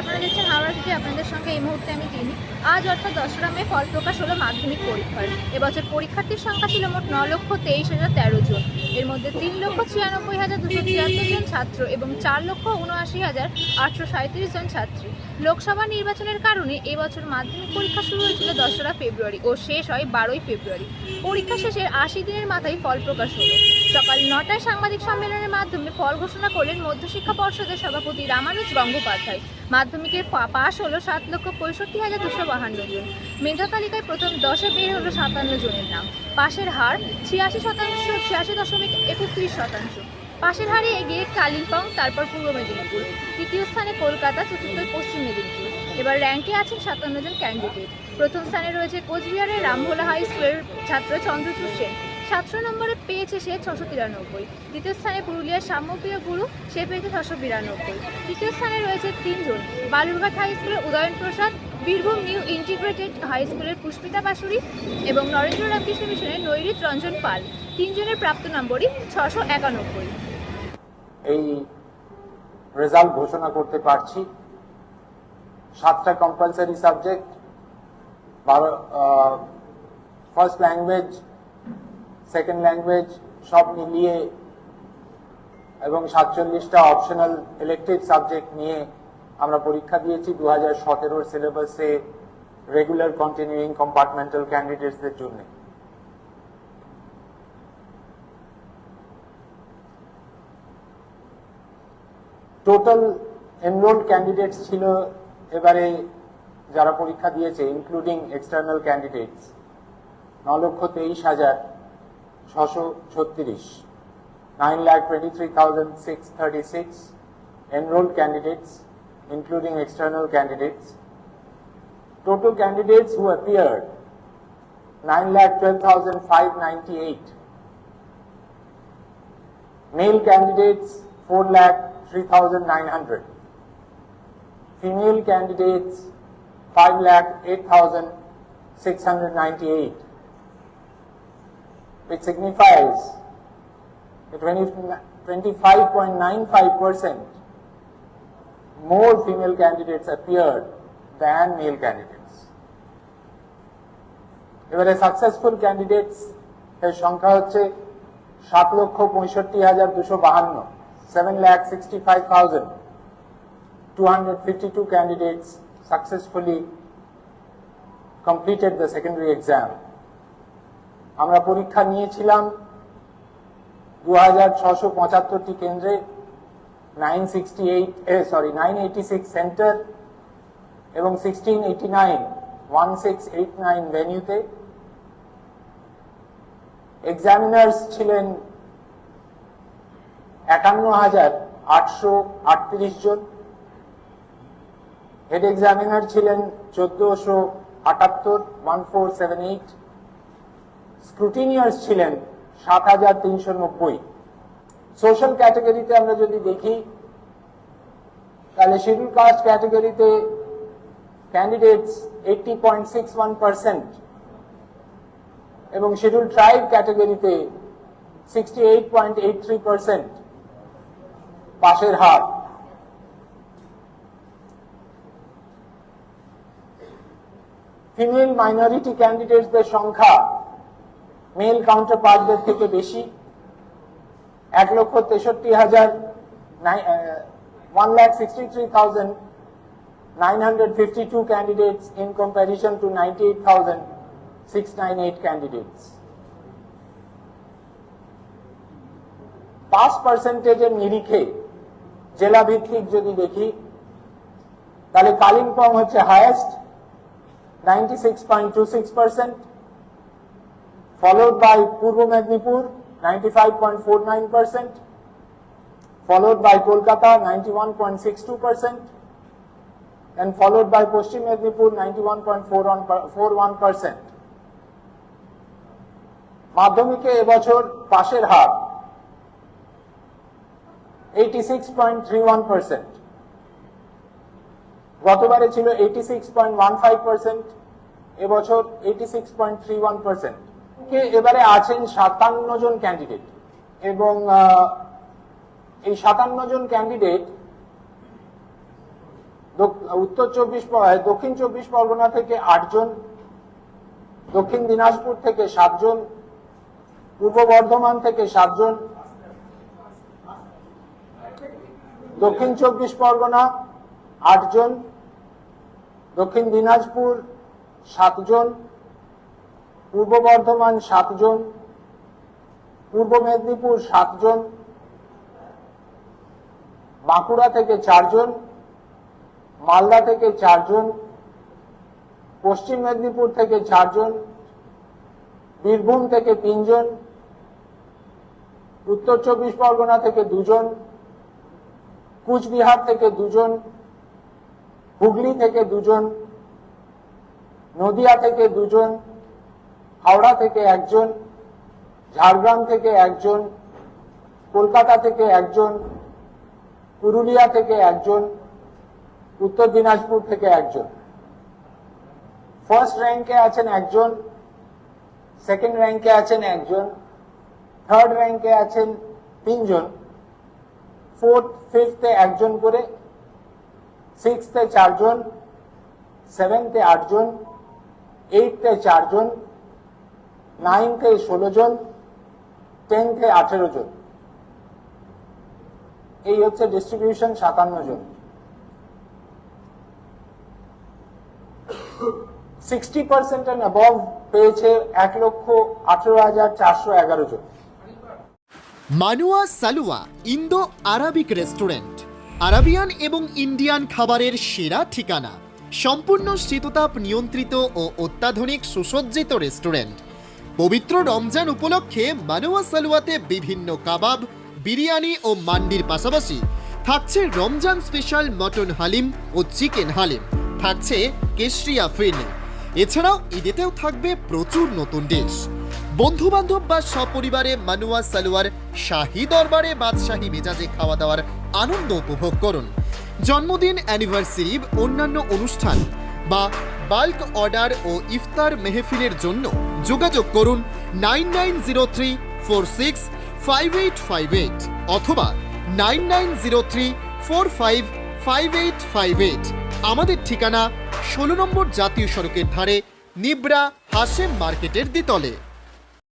আপনারা দেখছেন হাওড়া থেকে আপনাদের সঙ্গে এই মুহূর্তে আমি তিনি আজ অর্থাৎ দশরা মে, ফল প্রকাশ হলো মাধ্যমিক পরীক্ষার। এবছর পরীক্ষার্থীর সংখ্যা ছিল মোট ন লক্ষ তেইশ হাজার তেরো জন। এর মধ্যে তিন লক্ষ ছিয়ানব্বই হাজার দুশো ছিয়াত্তর জন ছাত্র এবং চার লক্ষ উনআশি হাজার আটশো সাঁত্রিশ জন ছাত্রী। লোকসভা নির্বাচনের কারণে এবছর মাধ্যমিক পরীক্ষা শুরু হয়েছিল দশরা ফেব্রুয়ারি ও শেষ হয় বারোই ফেব্রুয়ারি। পরীক্ষা শেষের আশি দিনের মাথায় ফল প্রকাশ হলো। সকাল নটায় সাংবাদিক সম্মেলনের মাধ্যমে ফল ঘোষণা করলেন মধ্যশিক্ষা পর্ষদের সভাপতি রামানুজ গঙ্গোপাধ্যায়। মাধ্যমিকের পাশ হলো সাত লক্ষ পঁয়ষট্টি হাজার দুশো বাহান্ন জন। মেধা তালিকায় প্রথম দশে বের হলো সাতান্ন জনের নাম। পাশের হার ছিয়াশি শতাংশ, ছিয়াশি দশমিক একত্রিশ শতাংশ। পাশের হারে এগিয়ে কালিম্পং, তারপর পূর্ব মেদিনীপুর। তৃতীয় স্থানে কলকাতা, চতুর্থ পশ্চিম মেদিনীপুর। এবার র্যাঙ্কে আছেন সাতান্ন জন ক্যান্ডিডেট। প্রথম স্থানে রয়েছে কোচবিহারের রামভোলা হাই স্কুলের ছাত্র চন্দ্রচূড় সেন। সাতশো নম্বরে পেয়েছে সে ছশো তিরানব্বই। দ্বিতীয় স্থানে পুরুলিয়ার সাম্যপ্রিয় গুরু, সে পেয়েছে ছশো বিরানব্বই। তৃতীয় স্থানে রয়েছে তিনজন। বালুরঘাট হাই স্কুলের Udayan Prasad, Birbhum new integrated high স্কুলের পুষ্পিতা বাসুরি এবং নরেন্দ্র রামকৃষ্ণ মিশনের নৈরিত রঞ্জন পাল। তিনজনের প্রাপ্ত নম্বরই ছশো একানব্বই। এই রেজাল্ট ঘোষণা করতে পারছি। সাতটা compulsory subject first language second language সব মিলিয়ে এবং সাতচল্লিশটা অপশনাল ইলেকটিভ সাবজেক্ট নিয়ে আমরা পরীক্ষা দিয়েছি দু হাজার সতেরোর সিলেবাসে রেগুলার কন্টিনিউইং কম্পার্টমেন্টাল ক্যান্ডিডেটসদের জন্য। টোটাল এনরোল্ড ক্যান্ডিডেটস ছিল এবারে যারা পরীক্ষা দিয়েছে ইনক্লুডিং এক্সটার্নাল ক্যান্ডিডেটস ন লক্ষ তেইশ হাজার। ছশো ছত্রিশ nine lakh twenty three thousand six thirty six enrolled candidates including external candidates total candidates who appeared 9 lakh 12,598 male candidates 4 lakh 3,900 female candidates 5 lakh 8,698 Which signifies a 20 25.95 percent more female candidates appeared than male candidates. এবারে successful candidates এর সংখ্যা হচ্ছে সাত লক্ষ পঁয়ষট্টি হাজার দুশো বাহান্ন seven lakh sixty five thousand two hundred fifty two candidates successfully completed the secondary exam আমরা পরীক্ষা নিয়েছিলাম দু হাজার ছশো পঁচাত্তরটি কেন্দ্রে, nine sixty eight sorry nine eighty six centre এবং sixteen eighty nine, one six eight nine ভেনিউতে। Examiners ছিলেন একান্ন হাজার আটশো আটত্রিশ জন। হেড এক্সামিনার ছিলেন চোদ্দশো আটাত্তর, one four seven eight. Scrutineers ছিলেন সাত হাজার তিনশো নব্বই। সোশ্যাল ক্যাটাগরিতে আমরা যদি দেখি, তাহলে শিডিউল কাস্ট ক্যাটাগরিতে candidates eighty point six one percent এবং শিডিউল ট্রাইব ক্যাটাগরিতে sixty eight point eight three percent পাশের হার। ফিমেল মাইনরিটি ক্যান্ডিডেটসদের সংখ্যা মেল কাউন্টার পার্টদের থেকে বেশি এক লক্ষ তেষট্টি হাজার one lakh sixty three thousand 952 candidates in comparison to 98,698 candidates. Pass পার্সেন্টেজের নিরিখে জেলা ভিত্তিক যদি দেখি তাহলে কালিম্পং হচ্ছে highest ninety six point two six percent followed by Purba Medinipur ninety five point four nine percent followed by Kolkata ninety one point six two percent and followed by Paschim Mednipur 91.41 percent. মাধ্যমিকে এবছর পাশের হার 86.31 percent গতবারে ছিল 86.15 percent এবছর 86.31 percent কে এবারে আছেন সাতান্ন জন ক্যান্ডিডেট এবং এই সাতান্ন জন ক্যান্ডিডেট উত্তর চব্বিশ দক্ষিণ চব্বিশ পরগনা থেকে আটজন দক্ষিণ দিনাজপুর থেকে সাতজন পূর্ব বর্ধমান থেকে সাতজন দক্ষিণ চব্বিশ পরগনা আটজন দক্ষিণ দিনাজপুর সাতজন পূর্ব বর্ধমান সাতজন পূর্ব মেদিনীপুর সাতজন বাঁকুড়া থেকে চারজন মালদা থেকে চারজন পশ্চিম মেদিনীপুর থেকে চারজন বীরভূম থেকে তিনজন উত্তর চব্বিশ পরগনা থেকে দুজন কুচবিহার থেকে দুজন হুগলি থেকে দুজন নদিয়া থেকে দুজন হাওড়া থেকে একজন, ঝাড়গ্রাম থেকে একজন, কলকাতা থেকে একজন, পুরুলিয়া থেকে একজন, উত্তর দিনাজপুর থেকে একজন। ফার্স্ট র্যাঙ্কে আছেন একজন সেকেন্ড র্যাঙ্কে আছেন একজন থার্ড র্যাঙ্কে আছেন তিনজন ফোর্থ ফিফথে একজন করে সিক্সথে চারজন সেভেন্থে আটজন এইটথে চারজন নাইনথে ষোলো জন টেনথে আঠেরো জন। এই হচ্ছে ডিস্ট্রিবিউশন সাতান্ন জন। সিক্সটি পার্সেন্ট অ্যান্ড অ্যাবভ পেয়েছে এক লক্ষ আঠেরো হাজার চারশো এগারো জন। মানুয়া সালুয়া ইন্দো আরাবিক রেস্টুরেন্ট। আরাবিয়ান এবং ইন্ডিয়ান খাবারের সেরা ঠিকানা। সম্পূর্ণ শীততাপ নিয়ন্ত্রিত ও অত্যাধুনিক সুসজ্জিত রেস্টুরেন্ট। পবিত্র রমজান উপলক্ষে মানুয়া সালুয়াতে বিভিন্ন কাবাব, বিরিয়ানি ও মান্ডির পাশাপাশি থাকছে রমজান স্পেশাল মটন হালিম ও চিকেন হালিম। থাকছে কেশরিয়া ফিরনি এছাড়াও ঈদেতেও থাকবে প্রচুর নতুন ডিশ। বন্ধু বান্ধব বা সপরিবারে মানুয়া সালোয়ার শাহী দরবারে বাদশাহী মেজাজে খাওয়া দাওয়ার আনন্দ উপভোগ করুন। জন্মদিন, অ্যানিভার্সারি, অন্যান্য অনুষ্ঠান বা বাল্ক অর্ডার ও ইফতার মেহফিলের জন্য যোগাযোগ করুন nine nine zero three four six five eight five eight অথবা nine nine zero three four five five eight five eight. আমাদের ঠিকানা ষোলো নম্বর জাতীয় সড়কের ধারে নিবরা হাসেম মার্কেটের দ্বিতলে।